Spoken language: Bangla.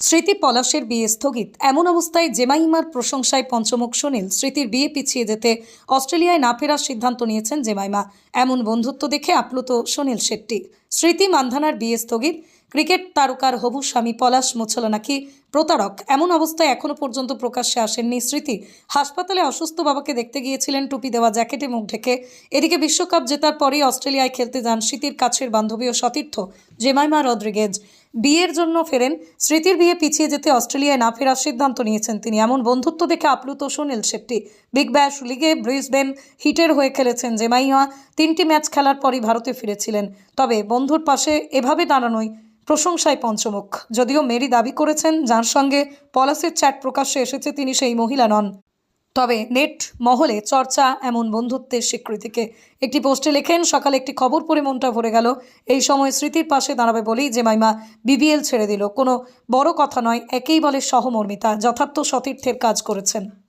স্মৃতি পলাশের বিয়ে স্থগিত। এমন অবস্থায় জেমাইমার প্রশংসায় পঞ্চমুখ সুনীল স্মৃতির বিয়ে পিছিয়ে যেতে অস্ট্রেলিয়ায় না ফেরার সিদ্ধান্ত নিয়েছেন জেমাইমা। এমন বন্ধুত্ব দেখে আপ্লুত সুনীল শেট্টি। স্মৃতি মান্ধানার বিয়ে স্থগিত। ক্রিকেট তারকার হবু স্বামী পলাশ মোছল নাকি প্রতারক? এমন অবস্থায় এখনও পর্যন্ত প্রকাশ্যে আসেননি স্মৃতি। হাসপাতালে অসুস্থ বাবাকে দেখতে গিয়েছিলেন টুপি দেওয়া জ্যাকেটে মুখ ঢেকে। এদিকে বিশ্বকাপ জেতার পরেই অস্ট্রেলিয়ায় খেলতে যান স্মৃতির কাছের বান্ধবী ও সতীর্থ জেমাইমা রদ্রিগেজ। বিয়ের জন্য ফেরেন। স্মৃতির বিয়ে পিছিয়ে যেতে অস্ট্রেলিয়ায় না ফেরার সিদ্ধান্ত নিয়েছেন তিনি। এমন বন্ধুত্ব দেখে আপ্লুত সুনীল শেট্টি। বিগ ব্যাশ লিগে ব্রিসবেন হিটের হয়ে খেলেছেন জেমাইয়া। তিনটি ম্যাচ খেলার পরই ভারতে ফিরেছিলেন। তবে বন্ধুর পাশে এভাবে দাঁড়ানোই প্রশংসায় পঞ্চমুখ। যদিও মেরি দাবি করেছেন, যার সঙ্গে পলাশের চ্যাট প্রকাশ্যে এসেছে তিনি সেই মহিলা নন। তবে নেট মহলে চর্চা এমন বন্ধুত্বের স্বীকৃতিকে একটি পোস্টে লেখেন, সকালে একটি খবর পড়ে মনটা ভরে গেল। এই সময় স্মৃতির পাশে দাঁড়াবে বলেই যে মাইমা বিবিএল ছেড়ে দিল। কোনো বড় কথা নয়, একেই বলে সহমর্মিতা, যথার্থ সতীর্থের কাজ করেছেন।